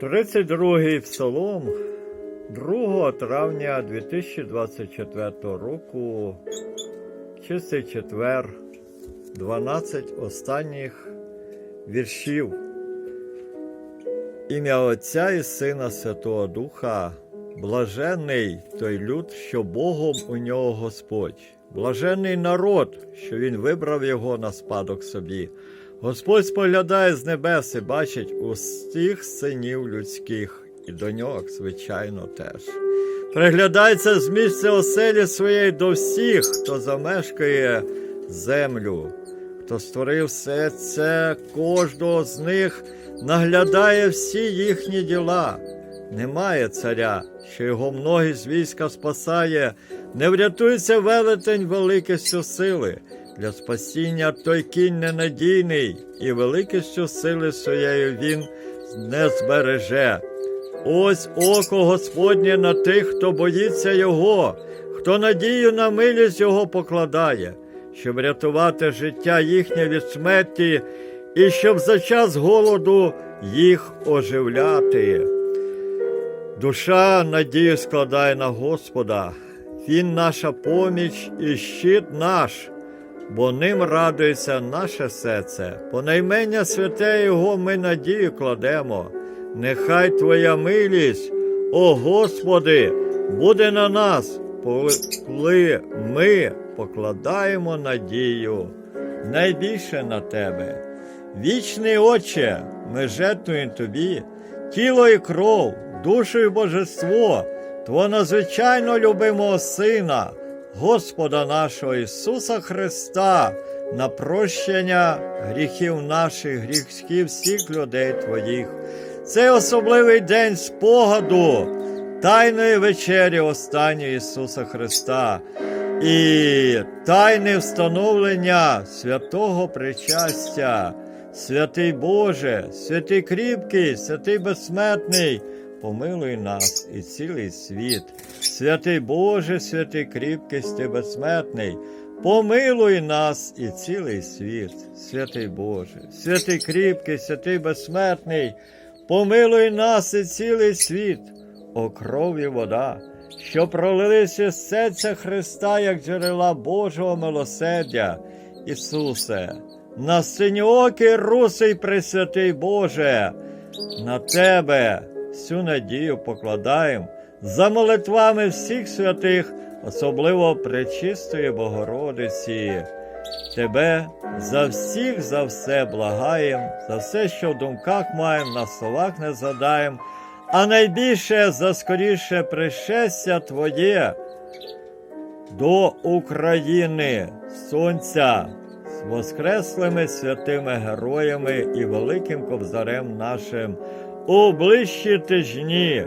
32-й псалом 2 травня 2024 року, чистий четвер, 12 останніх віршів. Ім'я Отця і Сина Святого Духа, блаженний той люд, що Богом у нього Господь, блаженний народ, що Він вибрав його на спадок собі. Господь споглядає з небес і бачить усіх синів людських, і до нього, звичайно, теж. Приглядається з місця оселі своєї до всіх, хто замешкає землю, хто створив все це, кожного з них наглядає всі їхні діла. Немає царя, що його многі з війська спасає, не врятується велетень великістю сили. Для спасіння той кінь ненадійний, і великістю сили своєю він не збереже. Ось око Господнє на тих, хто боїться Його, хто надію на милість Його покладає, щоб рятувати життя їхнє від смерті і щоб за час голоду їх оживляти. Душа надію складає на Господа, Він наша поміч і щит наш, бо ним радується наше серце. По наймення святе Його ми надію кладемо. Нехай Твоя милість, о Господи, буде на нас, коли ми покладаємо надію найбільше на Тебе. Вічний Отче, ми жертвуємо Тобі, тіло і кров, душу і божество, Твого надзвичайно любимого Сина, Господа нашого Ісуса Христа, на прощення гріхів наших, гріхів всіх людей Твоїх. Цей особливий день спогаду, тайної вечері останньої Ісуса Христа і тайне встановлення святого причастя. Святий Боже, святий кріпкий, святий безсмертний, помилуй нас і цілий світ. Святий Боже, святий кріпкий, святий безсмертний, помилуй нас і цілий світ. Святий Боже, святий кріпкий, святий безсмертний, помилуй нас і цілий світ, о крові вода, що пролилися з серця Христа, як джерела Божого милосердя, Ісусе, на синьоокий русий Пресвятий Боже, на Тебе всю надію покладаємо за молитвами всіх святих, особливо Пречистої Богородиці. Тебе за всіх за все благаєм, за все, що в думках маємо, на словах не задаєм, а найбільше за скоріше пришестя Твоє до України, Сонця, з воскреслими святими героями і великим ковзарем нашим у ближчі тижні.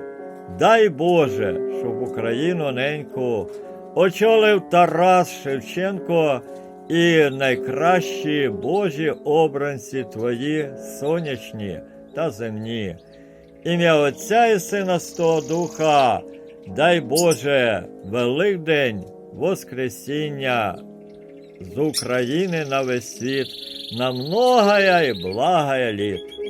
Дай Боже, щоб Україну неньку очолив Тарас Шевченко і найкращі Божі обранці Твої сонячні та земні. Ім'я Отця і Сина Святого Духа, дай Боже, Великдень, Воскресіння з України на весь світ, на многая і благая літ.